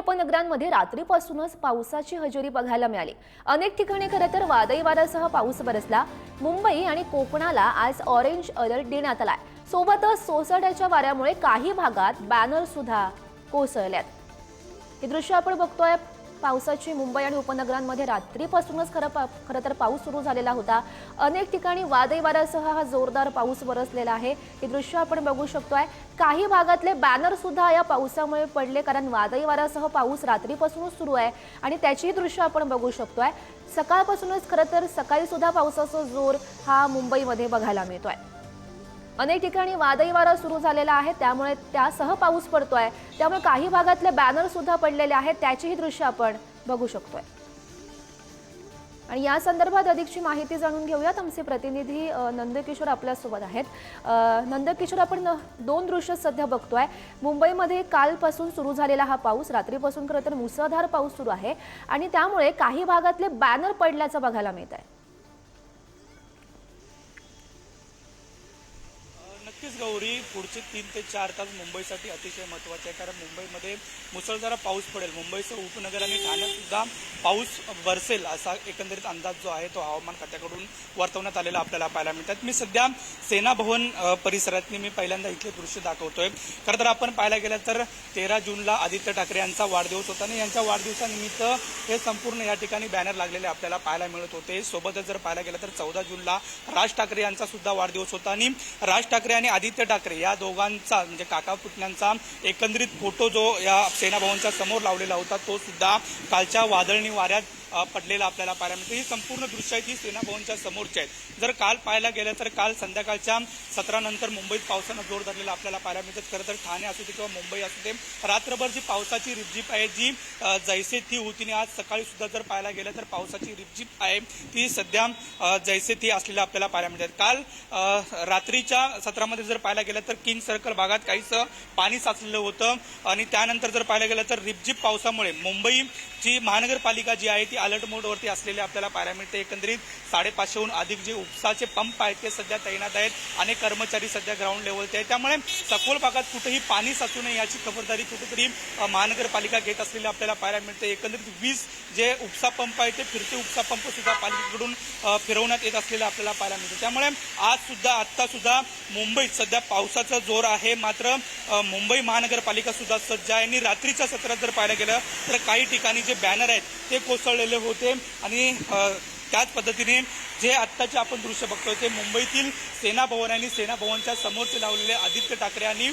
उपनगरांमध्ये रात्रीपासूनच पावसाची हजेरी बघायला मिळाली. अनेक ठिकाणी खरं तर वादळी वाऱ्यासह पाऊस बरसला. मुंबई आणि कोकणाला आज ऑरेंज अलर्ट देण्यात आलाय. सोबतच सोसाट्याच्या वाऱ्यामुळे काही भागात बॅनर सुद्धा कोसळल्यात. हे दृश्य आपण बघतोय पावसाची मुंबई आणि उपनगरांमध्ये रात्रीपासूनच खरं पा खरं तर पाऊस सुरू झालेला होता. अनेक ठिकाणी वादळी वाऱ्यासह हा जोरदार पाऊस बरसलेला आहे. हे दृश्य आपण बघू शकतोय. काही भागातले बॅनर सुद्धा या पावसामुळे पडले कारण वादळी वाऱ्यासह पाऊस रात्रीपासूनच सुरू आहे आणि त्याचीही दृश्य आपण बघू शकतोय. सकाळपासूनच खरं तर सकाळी सुद्धा पावसाचा जोर हा मुंबईमध्ये बघायला मिळतोय. अनेक ठिकाणी वादळी वारा सुरू झालेला आहे. त्यामुळे त्यासह पाऊस पडतोय. त्यामुळे काही भागातले बॅनर सुद्धा पडलेले आहेत. त्याचीही दृश्य आपण बघू शकतोय. आणि या संदर्भात अधिकची माहिती जाणून घेऊयात. आमचे प्रतिनिधी नंदकिशोर आपल्यासोबत आहेत. नंदकिशोर आपण न- दोन दृश्य सध्या बघतोय. मुंबईमध्ये कालपासून सुरू झालेला हा पाऊस रात्रीपासून खरं तर मुसळधार पाऊस सुरू आहे. आणि त्यामुळे काही भागातले बॅनर पडल्याचं बघायला मिळत आहे नक्कीच गौरी पुढचे तीन ते चार तास मुंबईसाठी अतिशय महत्त्वाचे आहे. कारण मुंबईमध्ये मुसळधार पाऊस पडेल. मुंबईचं उपनगर आणि ठाण्यातसुद्धा पाऊस बरसेल असा एकंदरीत अंदाज जो आहे तो हवामान खात्याकडून वर्तवण्यात आलेला आपल्याला पाहायला मिळतात. मी सध्या सेना भवन परिसरातली मी पहिल्यांदा इथले दृश्य दाखवतोय. खरं तर आपण पाहायला गेलं तर तेरा जूनला आदित्य ठाकरे यांचा वाढदिवस होता आणि यांच्या वाढदिवसानिमित्त हे संपूर्ण या ठिकाणी बॅनर लागलेले आपल्याला पाहायला मिळत होते. सोबतच जर पाहायला गेलं तर चौदा जूनला राज ठाकरे यांचा सुद्धा वाढदिवस होता आणि राज ठाकरे आणि आदित्य ठाकरे या दोघांचा म्हणजे काका पुतण्यांचा एकंदरीत फोटो जो या सेनाभवनच्या समोर लावलेला होता तो सुद्धा कालच्या वादळणी वाऱ्यात पडलेला आपल्याला पाहायला मिळते. ही संपूर्ण दृश्य आहेत ही सेना भवनच्या समोरची आहेत. जर काल पाहायला गेलं तर काल संध्याकाळच्या सत्रानंतर मुंबईत पावसानं जोर धरलेला आपल्याला पाहायला मिळतात. खरं तर ठाणे असू दे किंवा मुंबई असू दे रात्रभर जी पावसाची रिपझिप आहे जी जैसे ती होती आणि आज सकाळी सुद्धा जर पाहायला गेलं तर पावसाची रिपझिप आहे ती सध्या जैसे ती असलेल्या आपल्याला पाहायला मिळतात. काल रात्रीच्या सत्रामध्ये जर पाहायला गेलं तर किंग सर्कल भागात काहीसं पाणी साचलेलं होतं आणि त्यानंतर जर पाहायला गेलं तर रिपझिप पावसामुळे मुंबईची महानगरपालिका जी आहे ती अलर्ट मोडवरती असलेले आपल्याला पाहायला मिळते. एकंदरीत साडेपाचशेहून अधिक जे उपसाचे पंप आहेत ते सध्या तैनात आहेत. अनेक कर्मचारी सध्या ग्राउंड लेवलचे आहेत. त्यामुळे सखोल भागात कुठेही पाणी साचू नये याची खबरदारी कुठेतरी महानगरपालिका घेत असलेली आपल्याला पाहायला मिळते. एकंदरीत वीस जे उपसा पंप आहे ते फिरते उपसा पंप सुद्धा पालिकेकडून फिरवण्यात येत असलेलं आपल्याला पाहायला मिळतं. त्यामुळे आज सुद्धा आत्ता सुद्धा मुंबईत सध्या पावसाचा जोर आहे. मात्र मुंबई महानगरपालिका सुद्धा सज्ज आहे. आणि रात्रीच्या सत्रात जर पाहायला गेलं तर काही ठिकाणी जे बॅनर आहेत ते कोसळलेले होते. आणि त्याच पद्धतीने जे आत्ताचे आपण दृश्य बघतोय ते मुंबईतील सेना भवन आणि सेना भवनच्या समोरचे लावलेले आदित्य ठाकरे आणि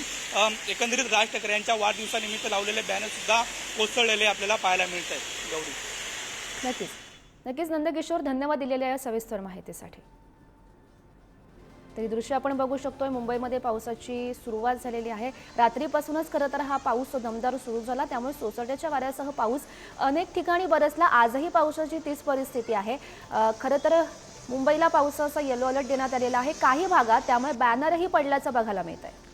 एकंदरीत राज ठाकरे यांच्या वाढदिवसानिमित्त लावलेले बॅनर सुद्धा कोसळलेले आपल्याला पाहायला मिळत आहेत गौरी नक्कीच. नक्कीच नंदकिशोर धन्यवाद दिलेल्या या सविस्तर माहितीसाठी. तरी दृश्य आपण बघू शकतोय. मुंबईमध्ये पावसाची सुरुवात झालेली आहे. रात्रीपासूनच खरं तर हा पाऊस दमदार सुरू झाला. त्यामुळे सोसाट्याच्या वाऱ्यासह पाऊस अनेक ठिकाणी बरसला. आजही पावसाची तीच परिस्थिती आहे. खरं तर मुंबईला पावसाचा येलो अलर्ट देण्यात आलेला आहे. काही भागात त्यामुळे बॅनरही पडल्याचं बघायला मिळत आहे